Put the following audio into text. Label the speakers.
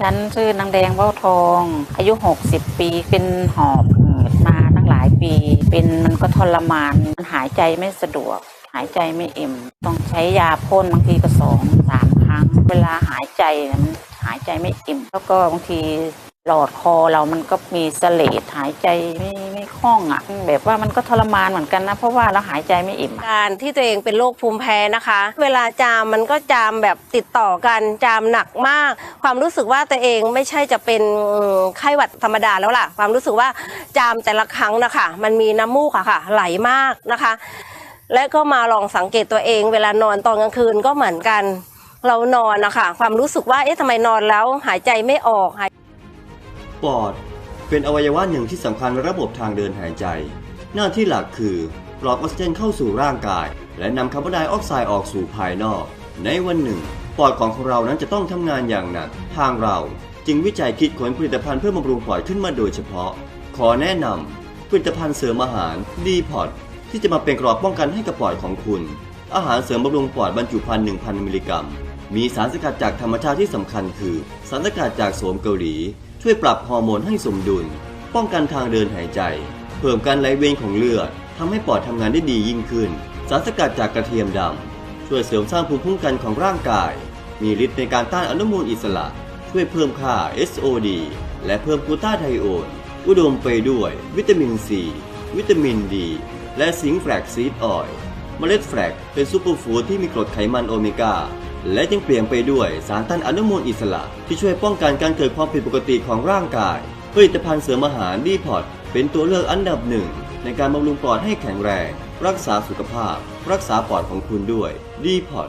Speaker 1: ฉันชื่อนางแดงเบ้าทอง อายุ 60 ปี เป็นหอบหืดมาตั้งหลายปี เป็นมันก็ทรมาน มันหายใจไม่สะดวก หายใจไม่อิ่มต้องใช้ยาพ่นบางทีก็สองสามครั้ง เวลาหายใจมันหายใจไม่อิ่มแล้วก็บางทีหลอดคอเรามันก็มีเสลดหายใจไม่ ไม่คล่องอะแบบว่ามันก็ทรมานเหมือนกันนะ เพราะว่าเราหายใจไม่อิ่ม
Speaker 2: การที่ตัวเองเป็นโรคภูมิแพ้นะคะ เวลาจามมันก็จามแบบติดต่อกันจามหนักมาก ความรู้สึกว่าตัวเองไม่ใช่จะเป็นไข้หวัดธรรมดาแล้วล่ะ ความรู้สึกว่าจามแต่ละครั้งนะคะ มันมีน้ำมูกอะค่ะ ไหลมากนะคะ และก็มาลองสังเกตตัวเอง เวลานอนตอนกลางคืนก็เหมือนกัน เรานอนนะคะความรู้สึกว่าเอ๊ะทำไมนอนแล้วหายใจไม่ออกหาย
Speaker 3: ปอด เป็นอวัยวะหนึ่งที่สำคัญในระบบทางเดินหายใจ หน้าที่หลักคือปลอดออกซิเจนเข้าสู่ร่างกาย และนำคาร์บอนไดออกไซด์ออกสู่ภายนอก ในวันหนึ่ง ปอดของเรานั้นจะต้องทำงานอย่างหนัก ทางเราจึงวิจัยคิดค้นผลิตภัณฑ์เพื่อบำรุงปอดขึ้นมาโดยเฉพาะ ขอแนะนำผลิตภัณฑ์เสริมอาหารดีพอดที่จะมาเป็นกรอบป้องกันให้กับปอดของคุณ อาหารเสริมบำรุงปอดบรรจุภัณฑ์1,000 มิลลิกรัม มีสารสกัดจากธรรมชาติที่สำคัญคือ สารสกัดจากโสมเกาหลี ช่วยปรับฮอร์โมนให้สมดุล ป้องกันทางเดินหายใจ เพิ่มการไหลเวียนของเลือดทำให้ปอดทำงานได้ดียิ่งขึ้น สารสกัดจากกระเทียมดำช่วยเสริมสร้างภูมิคุ้มกันของร่างกาย มีฤทธิ์ในการต้านอนุมูลอิสระ ช่วยเพิ่มค่า SOD และเพิ่มกูตาไทโอนอุดมไปด้วย วิตามินซีวิตามินดี และซิงค์แฟลกซีดออยล์เมล็ดแฟลกเป็นซูเปอร์ฟู้ดที่มีกรดไขมันโอเมก้า และยังเปลี่ยนไปด้วยสารต้านอนุมูลอิสระที่ช่วยป้องกันการเกิดความผิดปกติของร่างกาย ผลิตภัณฑ์เสริมอาหารดีพอตเป็นตัวเลือกอันดับหนึ่งในการบำรุงปอดให้แข็งแรง รักษาสุขภาพ รักษาปอดของคุณด้วยดีพอต